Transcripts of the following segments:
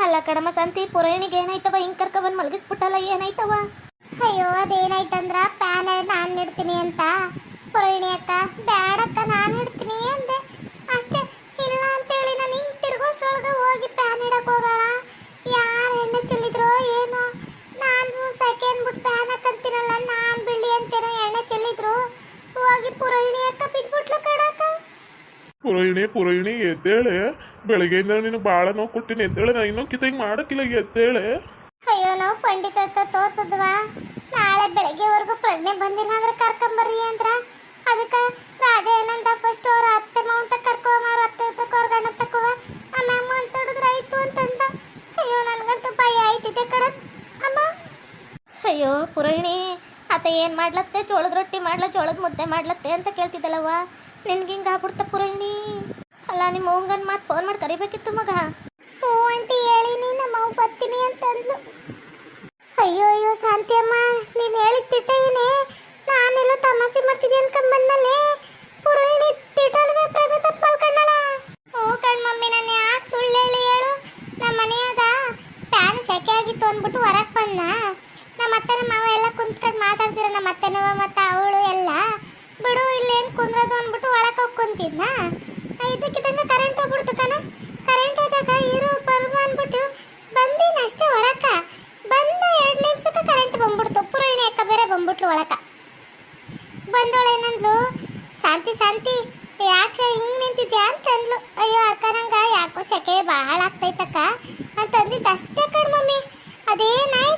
ಅಲ್ಲ ಕಡಮ ಸಂತಿ ಪುರಾಣಿಗೆ ಏನಾಯ್ತವ? ಹಿಂಗ್ ಕರ್ಕೊಂಡ್ ಮಲಗಿಸ್ಬಿಟ್ಟಲ್ಲ ಏನಾಯ್ತವ? ಅಯ್ಯೋ ಅದೇನಾಯ್ತಂದ್ರ ಪ್ಯಾನ್ ನಾನ್ ಇಡ್ತೀನಿ ಅಂತ. ಪುರಾಣಿ ಅಕ್ಕ ಬ್ಯಾಡಕ್ಕ ನಾನ್ ಇಡ್ತೀನಿ ಅಂದೆ. ಅಷ್ಟೇ ಇಲ್ಲ ಅಂತೇಳಿ ನಾನು ಹಿಂಗ್ ತಿರ್ಗೋಷ್ಟ್ರೊಳಗ ಹೋಗಿ ಪ್ಯಾನ್ ಇಡಕ್ ಹೋಗೋಣ ಯಾರು ಎಣ್ಣೆ ಚೆಲ್ಲಿದ್ರೋ ಏನೋ. ನಾನು ಸೆಕೆಂಡ್ ಬಿಟ್ಟು ಪ್ಯಾನ್ ಹಾಕಂತೀನಲ್ಲ ನಾನ್ ಬಿಳಿ ಅಂತೇನೋ ಎಣ್ಣೆ ಚೆಲ್ಲಿದ್ರು. ಹೋಗಿ ಪುರಾಣಿ ಅಕ್ಕ ಬಿದ್ಬಿಟ್ಲು ಕಡಕ ಪುರೋಹಿಣಿ ಪುರೋಹಿಣಿ ಎದ್ದೇಳೆ. ಬೆಳಗ್ಗೆಯಿಂದ ನಿನಗೆ ಭಾಳ ನೋವು ಕೊಟ್ಟಿನಿ ಎದ್ದೇಳೆ ನಾ ಇನ್ನೊಂದು ಮಾಡಕ್ಕಿಲ್ಲ ಎದ್ದೇಳೆ. ಅಯ್ಯೋ ನಾವು ಪಂಡಿತ ಹತ್ರ ತೋರ್ಸದ್ವಾ? ನಾಳೆ ಬೆಳಗ್ಗೆವರೆಗೂ ಪ್ರಜ್ಞೆ ಬಂದಿಲ್ಲ ಅಂದ್ರೆ ಕರ್ಕೊಂಬರ್ರಿ ಅಂದ್ರ? ಅದಕ್ಕೆ ರಾಜ ಏನಂದ ಫಸ್ಟ್ ಅವ್ರ ಅತ್ತೆ ಮಾವಂತ ಮಾರ ಅತ್ತೆ ಹತ್ರ ಕೊರ್ಗಣ್ಣ ತಕ್ಕುವ ಆಮ್ಯಾಗ ಮಾತಾಡಿದ್ರೆ ಆಯ್ತು ಅಂತಂದ. ಅಯ್ಯೋ ನನಗಂತೂ ಭಯ ಆಯ್ತಿದೆ ಕಡ ಅಮ್ಮ. ಅಯ್ಯೋ ಪುರೋಹಿಣಿ ಆತ ಏನು ಮಾಡ್ಲತ್ತೆ? ಜೋಳದ ರೊಟ್ಟಿ ಮಾಡ್ಲ ಜೋಳದ ಮುದ್ದೆ ಮಾಡ್ಲತ್ತೆ ಅಂತ ಕೇಳ್ತಿದ್ದಲ್ಲವ್ವ? ನಿನ್ಗೆ ಹಿಂಗೆ ಆಗ್ಬಿಡ್ತ ಪುರೋಹಿಣಿ? ಅಲ್ಲ, ನಿಮ್ಮ ಅವ್ಗನ್ ಮಾತು ಫೋನ್ ಮಾಡಿ ಕರಿಬೇಕಿತ್ತು ಮಗ. ಹ್ಞೂ ಆಂಟಿ ಹೇಳಿನಿ ನಮ್ಮ ಅವ್ ಬರ್ತೀನಿ ಅಂತಂದ್ಲು. ಅಯ್ಯೋ ಅಯ್ಯೋ ಶಾಂತಿ ಅಮ್ಮ ನೀನು ಹೇಳಿದ್ದಿಟ್ಟೇನೆ ನಾನೆಲ್ಲ ತಮಾಷೆ ಮಾಡ್ತೀನಿ ಅನ್ಕೊಂಬಂದಲ್ಲೇ ಪುರೋಹಿಣಿ ತಿಟ್ಟಲ್ವೇ ಪ್ರಗತ ಮಲ್ಕೊಂಡಳ ಹ್ಞೂ ಕಣ್ ಮಮ್ಮಿ ನಾನು ಯಾಕೆ ಸುಳ್ಳು ಹೇಳಿ ಹೇಳು ನಮ್ಮ ಮನೆಯಾಗ ಫ್ಯಾನ್ ಸೆಕೆ ಆಗಿತ್ತು ಅಂದ್ಬಿಟ್ಟು ಹೊರಗೆ ಬಂದ ನಮ್ಮ ಅತ್ತೆ ನಮ್ಮ ಮಾವ ಎಲ್ಲ ಕುಂತ್ಕೊಂಡು ಮಾತಾಡ್ತಿರ ನಮ್ಮ ಅತ್ತೆನವ ಮತ್ತು ಅವಳು ಎಲ್ಲ ಬಿಡು ಇಲ್ಲೇನು ಕುಂದ್ರದು ಅಂದ್ಬಿಟ್ಟು ಒಳಗೆ ಹೋಗಿ ಕುಂತಿದ್ನ ಇದಕ್ಕಿದಂಗೆ ಕರೆಂಟ್ ಹೋಗ್ಬಿಡ್ತು ಕಣ. ಕರೆಂಟ್ ಹೋದಾಗ ಇರು ಬರ್ಬ ಅಂದ್ಬಿಟ್ಟು ಬಂದಿನ ಅಷ್ಟೇ ಹೊರಕ. ಬಂದ ಎರಡು ನಿಮಿಷಕ್ಕೆ ಕರೆಂಟ್ ಬಂದ್ಬಿಡ್ತು. ಪುರಾಣಿ ಅಕ್ಕ ಬೇರೆ ಬಂದ್ಬಿಟ್ಲು ಒಳಕ. ಬಂದೋಳೇನಂದ್ಲು ಶಾಂತಿ ಶಾಂತಿ, ಯಾಕೆ ಹಿಂಗ್ ನಿಂತಿದ್ಯಾ? ಅಂತಂದ್ಲು. ಅಯ್ಯೋ, ಅಕ್ಕ, ನಂಗ ಯಾಕೋ ಸೆಕೆ ಭಾಳ ಆಗ್ತೈತಕ್ಕ. ಅಂತಂದಿದ್ದು ಅಷ್ಟೇ ಕಣ್ ಮಮ್ಮಿ. ಅದೇನಾಯ್ತು ಹೋಗಿ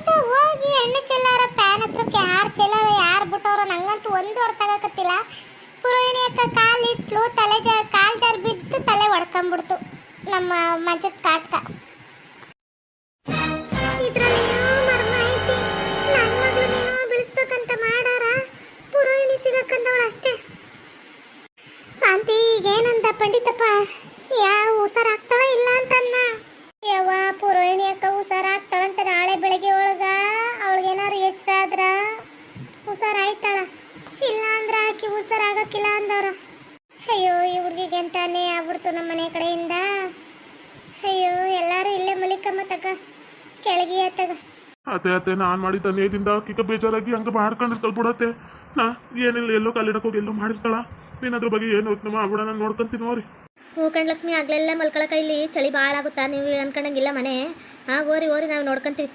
ಅತ್ತೆ ಅತ್ತೆ ನಾನು ಮಾಡಿದ ನೇದಿಂದ ಕಿಕ್ಕ ಬೇಜಾರಾಗಿ ಹಂಗೆ ಮಾಡ್ಕೊಂಡಿರ್ತಾಳೆ ಬಿಡತ್ತೆ. ನಾ ಏನಿಲ್ಲ ಎಲ್ಲೋ ಕಾಲಿಡಕ್ಕೆ ಹೋಗಿ ಎಲ್ಲೋ ಮಾಡಿರ್ತಾಳ. ನೀನು ಅದ್ರ ಬಗ್ಗೆ ಏನು ಯೋಚನೆ ಮಾಡ್ಬಿಡ ನಾನು ನೋಡ್ಕೊಂತೀನಿ ನೋರಿ ಹ್ಞೂ ಲಕ್ಷ್ಮಿ ಆಗ್ಲೆಲ್ಲ ಮಲ್ಕೊಳಕ ಇಲ್ಲಿ ಚಳಿ ಭಾಳ ಆಗುತ್ತಾ? ನೀವು ಅನ್ಕೊಂಡಂಗಿಲ್ಲ ಮನೆ. ಹಾ ಓರಿ ಓರಿ ನಾವು ನೋಡ್ಕೊಂತೀವಿ.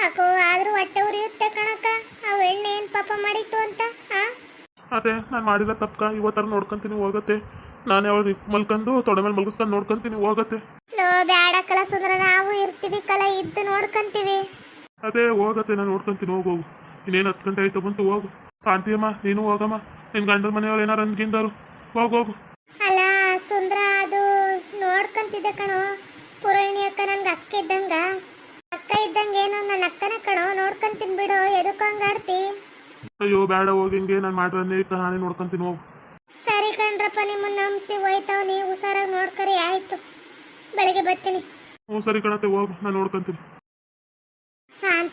ಹಾಕೋ ಆದ್ರೂ ಹೊಟ್ಟೆ ಉರಿಯುತ್ತೆ ಕಣಕ್ಕ. ಆ ಎಣ್ಣೆ ಏನು ಪಾಪ ಮಾಡಿತ್ತು ಅಂತ ಹಾ ಅದೇ ನಾನು ಮಾಡಿದ ತಪ್ಪ ಇವತ್ತರ ನೋಡ್ಕೊಂತೀನಿ ಹೋಗತ್ತೆ. ನಾನು ಯಾವಾಗ ಮಲ್ಕೊಂಡು ತೊಡೆ ಮೇಲೆ ಮಲ್ಗಿಸ್ಕೊಂಡು ನೋಡ್ಕೊಂತೀನಿ ಹೋಗತ್ತೆ. ಲೋ ಬ್ಯಾಡ ಕಲ ಸುಂದರ ನಾವು ಇರ್ತೀವಿ ಕಲ ಇದ್ದು ನೋಡ್ಕೊಂತೀವಿ. ಅದೇ ಹೋಗತ್ತೆ ನಾನು ನೋಡ್ಕೊಂತೀನಿ ಹೋಗು ಹೋಗು. ಇನ್ನೇನು ಹತ್ತು ಗಂಟೆ ಆಯ್ತು ಬಂತು ಹೋಗು. ಶಾಂತಿಯಮ್ಮ ನೀನು ಹೋಗಮ್ಮ. ನಿನ್ ಗಂಡನ ಮನೆಯವ್ರು ಏನಾರು ಅನ್ಗಿಂದಾರು ಹೋಗು ಹೋಗು. ಅಲ್ಲ ಸುಂದ್ರ ಅದು ನೋಡ್ಕೊಂತಿದ್ದೆ ಕಣೋ. ಪುರೋಹಿಣಿ ಅಕ್ಕ ನನ್ಗೆ ಅಕ್ಕ ಇದ್ದಂಗ. ಅಕ್ಕ ಇದ್ದಂಗೆ ಏನೋ ನನ್ನ ಅಕ್ಕನ ಕಣೋ. ನೋಡ್ಕೊಂತೀನಿ ಬಿಡು ಎದಕ್ಕೂ ಹಂಗಾಡ್ತಿ ಅಯ್ಯೋ ಬೇಡ ಹೋಗಿ ಹಿಂಗೆ ನಾನು ಮಾಡಿದ್ರೆ ನಾನೇ ನೋಡ್ಕೊಂತೀನಿ ಹೋಗು. ಸರಿ ಕಣ್ರಪ್ಪ ನಿಮ್ಮನ್ನ ನಂಬಿಸಿ ಹೋಯ್ತಾವ ನೀವು ಹುಷಾರಾಗಿ ನೋಡ್ಕರಿ ಆಯ್ತು. ಬೆಳಿಗ್ಗೆ ಬರ್ತೀನಿ. ಹ್ಞೂ ಸರಿ ಕಣತ್ತೆ ಹೋಗು ನಾನು ನೋಡ್ಕೊಂತೀನಿ.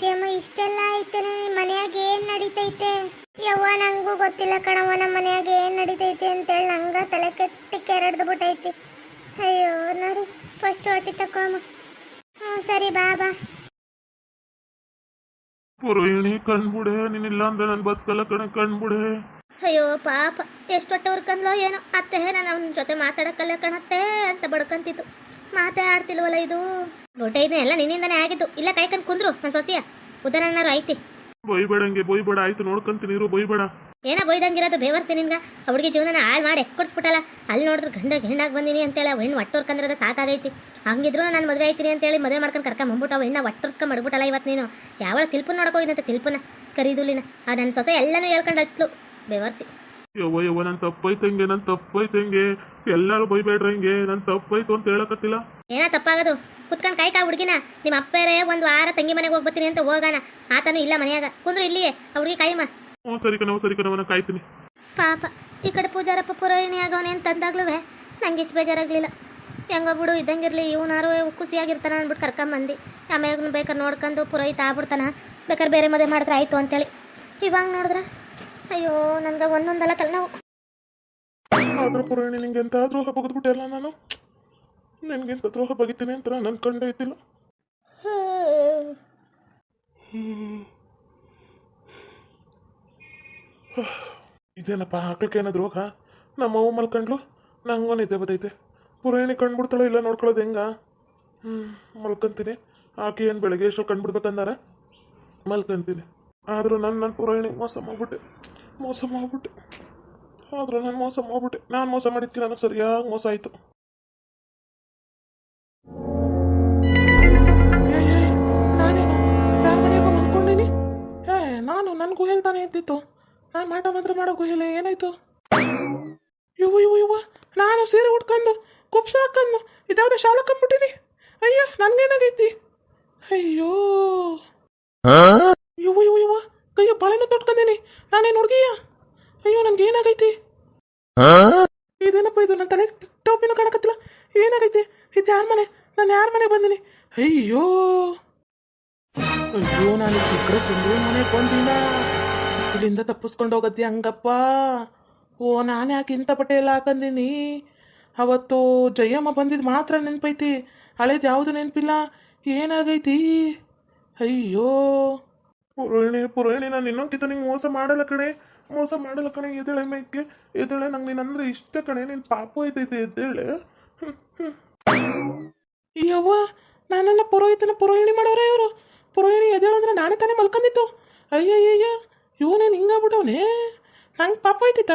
ಅಮ್ಮ ಇಷ್ಟೆಲ್ಲ ಐತೇನೆ ಮನೆಯಾಗ ಏನ್ ನಡೀತೈತೆ? ಯವ್ವ ನಂಗೂ ಗೊತ್ತಿಲ್ಲ ಕಣವ್ವ ನಮ್ಮ ಮನ್ಯಾಗ ಏನ್ ನಡೀತೈತೆ ಅಂತೇಳಿ ನಂಗ ತಲೆ ಕೆಟ್ಟಿ ಕೆರಡ್ದು ಬಿಟ್ಟೈತಿ ಅಯ್ಯೋ ನೋಡಿ ಫಸ್ಟ್ ಹೊಟ್ಟಿ ತಕೊಮ್ಮ ಹ್ಞೂ ಸರಿ ಬಾ ಬಾ. ಪುರೋಹಿಣಿ ಕಣ್ಬಿಡೆ ನೀನಿಲ್ಲ ಅಂದ್ರೆ ನಾನು ಬದುಕಲ್ಲ ಕಣ ಕಣ್ಬಿಡೆ ಅಯ್ಯೋ ಪಾಪ ಎಷ್ಟು ಹೊಟ್ಟೆ ಹುರ್ಕಂದ್ಲೋ ಏನೋ. ಅತ್ತೆ ನಾನು ಅವನ ಜೊತೆ ಮಾತಾಡಕ್ಕಲ್ಲ ಕಣತ್ತೆ ಅಂತ ಬಡ್ಕಂತಿತ್ತು ಮಾತೇ ಆಡ್ತಿಲ್ವಲ್ಲ ಇದು? ಇದನ್ನ ಎಲ್ಲ ನಿನ್ನಿಂದಾನೇ ಆಗಿದ್ದು. ಇಲ್ಲ ಕೈಕಂಡ್ ಕುಂದ್ರು ನನ್ನ ಸೊಸೆಯ. ಉದರನ್ನಾರು ಐತಿ ಬೈಬೇಡಂಗೆ ಬೈಬೇಡ. ಆಯ್ತು ನೋಡ್ಕೊಂತೀನಿ ಇರು ಬೈಬೇಡ. ಏನ ಬೈದಂಗಿರೋದು? ಬೇವರ್ಸಿ ನಿನ್ಗ? ಹುಡುಗಿ ಜೀವನನ ಹಾಳು ಮಾಡಿ ಎಕ್ಕೊಡ್ಸ್ಬಿಟ್ಟಲ್ಲ ಅಲ್ಲಿ ನೋಡಿದ್ರೆ ಗಂಡ ಹೆಣ್ಣಾಗಿ ಬಂದಿನಿ ಅಂತೇಳಿ ಅವ್ ಹೆಣ್ಣು ಒಟ್ಟೋರ್ಕಂದ್ರೆ ಸಾಕಾಗೈತಿ. ಹಂಗಿದ್ರು ನಾನು ಮದುವೆ ಆಯ್ತೀನಿ ಅಂತೇಳಿ ಮದುವೆ ಮಾಡ್ಕೊಂಡು ಕರ್ಕೊಂಡ್ ಬಂದ್ಬಿಟ್ಟು ಹೆಣ್ಣು ಒಟ್ಟೋರ್ಸ್ಕೊಂಡ್ ಮಾಡ್ಬಿಟ್ಟಲ್ಲ ಇವತ್ತು ನೀನು. ಯಾವಳ ಶಿಲ್ಪನ ನೋಡಕ್ ಹೋಗಿದಂತೆ ಶಿಲ್ಪನ? ಕರೀದುಲಿನ ಆ ನನ್ನ ಸೊಸೆ ಎಲ್ಲನೂ ಹೇಳ್ಕೊಂಡು ಹತ್ಲು ಬೇವರ್ಸಿ. ಯವ್ವ ಯವ್ವ ನನ್ನ ತಪ್ಪೈತೆ ನನ್ನ ತಪ್ಪೈತೆ ಎಲ್ಲರೂ ಬೈಬೇಡ್ರಂಗೆ. ನನ್ನ ತಪ್ಪೈತು ಅಂತ ಹೇಳಕತ್ತಿಲ್ಲ. ಏನ ತಪ್ಪಾಗದು? ಕುತ್ಕೊಂಡು ಕೈ ಕಾ ಹುಡುಗಿನ. ನಿಮ್ಮ ಅಪ್ಪರೇ ಒಂದು ವಾರ ತಂಗಿ ಮನೆಗೆ ಹೋಗ್ಬತ್ತೀನಿ ಅಂತ ಹೋಗಾನ. ಆತನು ಇಲ್ಲ ಮನೆಯಾಗ. ಕುಂದ್ರು ಇಲ್ಲಿಯೇ. ಆ ಹುಡುಗಿ ಕೈಮ ಹ್ಞೂ ಸರಿ ಕಣವ ಸರಿ ಕಣವ ಕಾಯ್ತೀನಿ. ಪಾಪ ಈ ಕಡೆ ಪೂಜಾರಪ್ಪ ಪುರೋಹಿಣಿ ಆಗವನೆ ಅಂತಂದಾಗ್ಲೂ ನಂಗೆ ಇಷ್ಟು ಬೇಜಾರಾಗಲಿಲ್ಲ. ಹೆಂಗೋ ಬಿಡು ಇದ್ದಂಗಿರ್ಲಿ ಇವನಾರು ಖುಷಿಯಾಗಿರ್ತಾನ ಅಂದ್ಬಿಟ್ಟು ಕರ್ಕೊಂಬಂದು ಆಮೇಲೆ ಬೇಕಾದ್ರೆ ನೋಡ್ಕೊಂಡು ಪುರೋಹಿತ ಆಗ್ಬಿಡ್ತಾನ. ಬೇಕಾದ್ರೆ ಬೇರೆ ಮದುವೆ ಮಾಡಿದ್ರೆ ಆಯಿತು ಅಂತೇಳಿ. ಇವಾಗ ನೋಡಿದ್ರೆ? ಅಯ್ಯೋ ನನಗೆ ಒಂದೊಂದಲ್ಲ ತಲೆನೋವು. ಆದ್ರೂ ಪುರಾಣಿ ನಿಂಗೆ ಎಂತಾದರೂ ಅಲ್ಲ ನಾನು? ನಿನ್ಗೆಂತ ದ್ರೋಹ ಬಗಿತೀನಿ ಅಂತ ನನ್ನ ಕಂಡೇ ಇದ್ದಿಲ್ಲ. ಇದೇನಪ್ಪ ಹಾಕ್ಲಿಕ್ಕೆ ಏನೋ ದ್ರೋಹ ನಮ್ಮ ಅವ್ವ ಮಲ್ಕಂಡ್ಲು? ನಂಗೂ ನಿದ್ದೆ ಬದೈತೆ. ಪುರಾಣಿ ಕಂಡ್ಬಿಡ್ತಾಳೋ ಇಲ್ಲ ನೋಡ್ಕೊಳ್ಳೋದು ಹೆಂಗ? ಹ್ಞೂ ಮಲ್ಕೊಂತೀನಿ. ಆಕೆ ಏನು ಬೆಳಗ್ಗೆ ಎಷ್ಟು ಕಂಡ್ಬಿಡ್ಬೇಕಂದಾರ ಮಲ್ಕೊಂತೀನಿ. ಆದರೂ ನನ್ನ ನನ್ನ ಪುರಾಣಿ ಮೋಸ ಮಾಡ್ಬಿಟ್ಟೆ. ಮೋಸ ಮಾಡ್ಬಿಟ್ಟೆ. ಆದರೂ ನಾನು ಮೋಸ ಮಾಡ್ಬಿಟ್ಟೆ. ನಾನು ಮೋಸ ಮಾಡಿದ್ಕೆ ನನಗೆ ಸರಿಯಾಗಿ ಮೋಸ ಆಯಿತು. ಗುಹೆಲ್ ಇದ್ದಿತ್ತು ನಾನು ಮಾಟ ಮಾತ್ರ ಮಾಡೋ ಗುಹೆಲೆ ಏನಾಯ್ತು? ಇವು ಇವು ಇವು ನಾನು ಸೀರೆ ಉಟ್ಕೊಂಡು ಕುಪ್ಸ ಹಾಕೊಂಡು ಇದಾದ ಶಾಲೆ ಕಂಬಿಟ್ಟಿನಿ ಅಯ್ಯೋ, ನನ್ಗೇನಾಗೈತಿ? ಅಯ್ಯೋ. ಇವು ಇವು ಇವು ಕೈಯ ಬಾಳೆನ ತೊಟ್ಕೊಂಡೀನಿ. ನಾನೇನು ಹುಡುಗಿಯ? ಅಯ್ಯೋ ನನ್ಗೆ ಏನಾಗೈತಿ ಇದೇನಪ್ಪ ಇದು? ನನ್ನ ತಲೆ ಟೋಪಿನೂ ಕಾಣಕತ್ತಿಲ್ಲ. ಏನಾಗೈತಿ? ಇದು ಯಾರ ಮನೆ? ನಾನು ಯಾರ ಮನೆಗೆ ಬಂದಿನಿ? ಅಯ್ಯೋ. ಅಯ್ಯೋ, ನಾನು ಚಿಕ್ಕ ಸುಂದರ ಮನೆಗೆ ಬಂದಿಲ್ಲ. ಇಲ್ಲಿಂದ ತಪ್ಪಿಸ್ಕೊಂಡು ಹೋಗತ್ತಿ ಹಂಗಪ್ಪ? ಓ ನಾನು ಯಾಕೆ ಇಂಥ ಬಟ್ಟೆ ಎಲ್ಲ ಹಾಕಂದಿನಿ? ಅವತ್ತು ಜಯಮ್ಮ ಬಂದಿದ್ದು ಮಾತ್ರ ನೆನಪೈತಿ. ಹಳೇದು ಯಾವುದು ನೆನಪಿಲ್ಲ? ಏನಾಗೈತಿ? ಅಯ್ಯೋ. ಪುರೋಹಿಣಿ ಪುರೋಹಿಣಿ ನಾನು ಇನ್ನೊಂದ್ಕಿಂತ ನಿಂಗೆ ಮೋಸ ಮಾಡಲ್ಲ ಕಣೆ. ಮೋಸ ಮಾಡಲ್ಲ ಕಣೆ ಎದ್ದೇಳೆ ಮೈಕ್ಕೆ ಎದ್ದೇಳೆ ನಂಗೆ ನೀನು ಅಂದ್ರೆ ಇಷ್ಟ ಕಣೆ. ನೀನು ಪಾಪು ಐತೈತೆ ಎದ್ದೇಳೆ. ಯವ್ವ ನಾನನ್ನ ಪುರೋಹಿತನ ಪುರೋಹಿಣಿ ಮಾಡೋರೇ ಇವರು. ಪುರೋಹಿಣಿ ಎದ್ದೇಳಂದ್ರೆ ನಾನೇ ತಾನೇ ಮಲ್ಕೊಂಡಿತ್ತು ಅಯ್ಯಯ್ಯಯ್ಯ. ಇವನೇನು ಹಿಂಗಾಗ್ಬಿಟ್ಟವನೇ ನಂಗೆ ಪಾಪ ಐತಿತ್ತ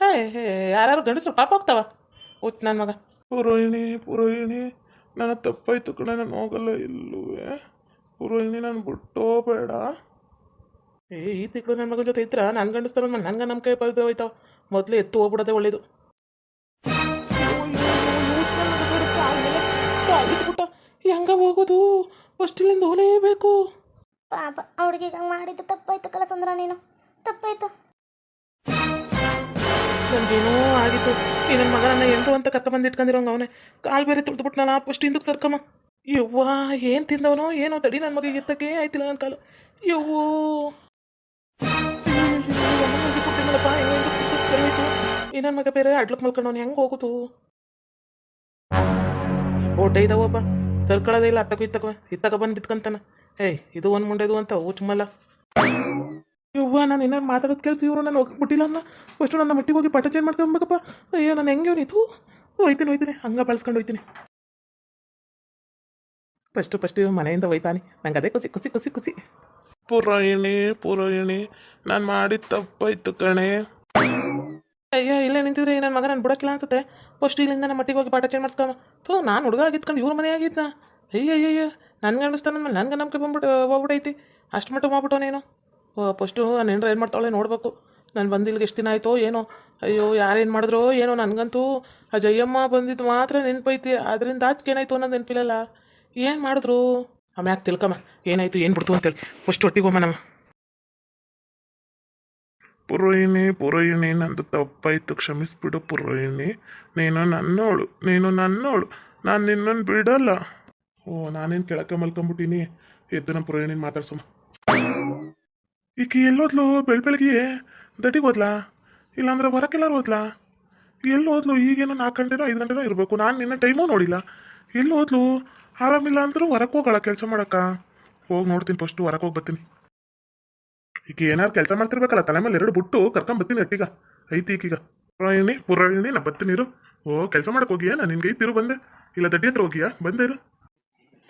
ಹೇ ಹೇ ಯಾರು ಗಂಡಸರು ಪಾಪ ಹೋಗ್ತಾವ ಉತ್ ನನ್ನ ಮಗ. ಪುರೋಹಿಣಿ ಪುರೋಹಿಣಿ ನನ್ನ ತಪ್ಪಾಯ್ತು ಕಣೆ ನಾನು ಹೋಗಲ್ಲ ಇಲ್ಲವೇ. ಪುರೋಹಿಣಿ ನಾನು ಬಿಟ್ಟೋ ಬೇಡ. ಏ ಈ ತಿಕ್ಕಳು ನನ್ನ ಮಗನ ಜೊತೆ ಇದ್ರ ನನ್ನ ಗಂಡಸ್ತಾರ ನಂಗೆ ನಮ್ಮ ಕೈ ಪಲ್ದು ಹೋಯ್ತಾವ. ಮೊದಲು ಎತ್ತು ಹೋಗ್ಬಿಡೋದೇ ಒಳ್ಳೇದು. ಬಿಟ್ಟ ಹೆಂಗ ಹೋಗೋದು? ಫಸ್ಟಿಲಿಂದ ಹೋಲೇಬೇಕು ಪಾಪ ಅವ್ರಿಗೆ ಹಂಗೆ ಮಾಡಿದ್ದು ತಪ್ಪಾಯ್ತು ಕಲ ಸುಂದರ ನೀನು. ತಪ್ಪಾಯ್ತು. ನನಗೇನೋ ಆಗಿತ್ತು. ಈ ನನ್ನ ಮಗನನ್ನ ಎಂಟು ಅಂತ ಕರ್ಕ ಬಂದು ಇಟ್ಕೊಂಡಿರೋಂಗ ಅವನೇ. ಕಾಲು ಬೇರೆ ತುಳಿದ್ಬಿಟ್ನಲ್ಲ ಫಸ್ಟ್ ಹಿಂದಕ್ಕೆ ಸರ್ಕಮ್ಮ. ಯವ್ವಾ, ಏನು ತಿಂದವನೋ ಏನೋ ತಡಿ ನನ್ನ ಮಗ ಎತ್ತಕ್ಕೆ ಆಯ್ತಿಲ್ಲ ನನ್ನ ಕಾಲು. ಯವ್ವೋ. ಈ ನನ್ನ ಮಗ ಬೇರೆ ಅಡ್ಲಕ್ ಮಲ್ಕೊಂಡವನು, ಹೆಂಗೆ ಹೋಗುದು? ಓಟೆ ಇದಾವಪ್ಪ. ಸರ್ಕಳದೇ ಇಲ್ಲ, ಅತ್ತಕ್ಕೂ ಇತ್ತಕ್ಕ. ಇತ್ತಕ ಬಂದು ಬಿತ್ಕಂತಾನ ಏಯ್ ಇದು ಒಂದು ಮುಂಡೆದು ಅಂತ ಓಚ ಮಲ್ಲ. ಇವ್ವ ನಾನು ಏನಾರು ಮಾತಾಡೋದು ಕೇಳಿಸಿ ಇವರು ನಾನು ಹೋಗ್ಬಿಟ್ಟಿಲ್ಲ ಅನ್ನ. ಫಸ್ಟ್ ನನ್ನ ಮಟ್ಟಿಗೆ ಹೋಗಿ ಪಟ ಚೇಂಜ್ ಮಾಡ್ಕೊಬೇಕಪ್ಪ ಅಯ್ಯೋ ನಾನು ಹೆಂಗೆ ನೀತು ಹೋಯ್ತೀನಿ ಹೋಯ್ತೀನಿ ಹಂಗೆ ಬಳಸ್ಕೊಂಡು ಹೋಯ್ತೀನಿ. ಫಸ್ಟ್ ಫಸ್ಟು ಮನೆಯಿಂದ ಹೋಯ್ತಾನೆ. ನಂಗೆ ಅದೇ ಖುಷಿ ಖುಷಿ ಖುಷಿ ಖುಷಿ. ಪುರಾಯಣಿ ಪುರಾಯಣಿ ನಾನು ಮಾಡಿದ ತಪ್ಪಾಯ್ತು ಕಣೆ. ಅಯ್ಯೋ ಇಲ್ಲೇ ನಿಂತಿದ್ರೆ ನನ್ನ ಮಗ ನಾನು ಬಿಡಕ್ಕಿಲ್ಲ ಅನ್ಸುತ್ತೆ. ಫಸ್ಟ್ ಇಲ್ಲಿಂದ ನಮ್ಮ ಮಟ್ಟಿಗೆ ಹೋಗಿ ಪಾಠ ಚೇಂಜ್ ಮಾಡಿಸ್ಕೊಂಬ ಥೂ ನಾನು ಹುಡುಗ ಆಗಿತ್ಕೊಂಡು ಇವ್ರ ಮನೆ ಆಗಿದ್ನ. ಅಯ್ಯ ಅಯ್ಯಯ್ಯ ನನ್ಗೆ ಅನ್ನಿಸ್ತಾನ ಮೇಲೆ ನನ್ಗೆ ನಂಬಿಕೆ ಬಂದ್ಬಿಟ್ಟು ಹೋಗ್ಬಿಟ್ಟೈತಿ ಅಷ್ಟು ಮಟ್ಟ ಮಾಡ್ಬಿಟ್ಟು ನೀನು. ಫಸ್ಟು ನಾನು ಏನರ ಏನು ಮಾಡ್ತಾಳೆ ನೋಡಬೇಕು. ನಾನು ಬಂದಿಲ್ಲಿಗೆ ಎಷ್ಟು ದಿನ ಆಯಿತೋ ಏನೋ. ಅಯ್ಯೋ, ಯಾರೇನು ಮಾಡಿದ್ರೋ ಏನೋ ನನಗಂತೂ. ಆ ಜಯಮ್ಮ ಬಂದಿದ್ದು ಮಾತ್ರ ನೆನಪೈತಿ. ಅದರಿಂದ ಏನಾಯ್ತು ಅನ್ನೋದು ನೆನಪಿಲ್ಲಲ್ಲ. ಏನು ಮಾಡಿದ್ರು? ಆಮ್ಯಾಕೆ ತಿಳ್ಕಮ್ಮ? ಏನಾಯ್ತು, ಏನು ಬಿಡ್ತು ಅಂತೇಳಿ. ಫಸ್ಟ್ ಒಟ್ಟಿಗೆ ನಮ್ಮ. ಪುರೋಹಿಣಿ ಪುರೋಹಿಣಿ, ನಂದು ತಪ್ಪಾಯ್ತು. ಕ್ಷಮಿಸ್ಬಿಡು ಪುರೋಹಿಣಿ. ನೀನು ನನ್ನೋಳು. ನೀನು ನನ್ನೋಳು. ನಾನು ನಿನ್ನನ್ನು ಬಿಡಲ್ಲ. ಓ, ನಾನೇನು ಕೆಳಕ ಮಲ್ಕೊಂಬಿಟ್ಟಿನಿ. ಎದ್ದು ನಮ್ಮ ಪುರೋಹಿಣಿನ ಮಾತಾಡ್ಸಮ್ಮ. ಈಕೆ ಎಲ್ಲೋದ್ಲು ಬೆಳ ಬೆಳಗ್ಗೆ ದಟಿಗೆ ಹೋದ್ಲಾ? ಇಲ್ಲಾಂದ್ರೆ ಹೊರಕ್ಕೆಲ್ಲಾರು ಹೋದ್ಲಾ? ಎಲ್ಲಿ ಹೋದ್ಲು? ಈಗೇನೋ ನಾಲ್ಕು ಗಂಟೆನೋ ಐದು ಗಂಟೆನೋ ಇರಬೇಕು. ನಾನು ನಿನ್ನ ಟೈಮೂ ನೋಡಿಲ್ಲ. ಎಲ್ಲಿ ಹೋದ್ಲು? ಆರಾಮಿಲ್ಲ ಅಂದ್ರೂ ಹೊರಕ್ಕೆ ಹೋಗೋಳ ಕೆಲಸ ಮಾಡಕ್ಕ. ಹೋಗಿ ನೋಡ್ತೀನಿ ಫಸ್ಟು ಹೊರಕ್ಕೆ ಹೋಗಿ ಬರ್ತೀನಿ. ಈಗ ಏನಾರು ಕೆಲಸ ಮಾಡ್ತಿರ್ಬೇಕಲ್ಲ, ತಲೆ ಮೇಲೆ ಎರಡು ಬಿಟ್ಟು ಕರ್ಕೊಂಡು ಬರ್ತೀನಿ ಅಟ್ಟಿಗ ಐತಿ ಈಗೀಗ ಪುರಾಣಿ ಪುರಾಣಿ ನಾ ಬರ್ತೀನಿರು ಓ, ಕೆಲಸ ಮಾಡೋಕೆ ಹೋಗಿಯಾ? ನಾನು ನಿನ್ಗೆ ಐತಿರು ಬಂದೆ. ಇಲ್ಲ, ದಡ್ಡಿ ಹತ್ರ ಹೋಗಿಯಾ? ಬಂದೆ ಇರು.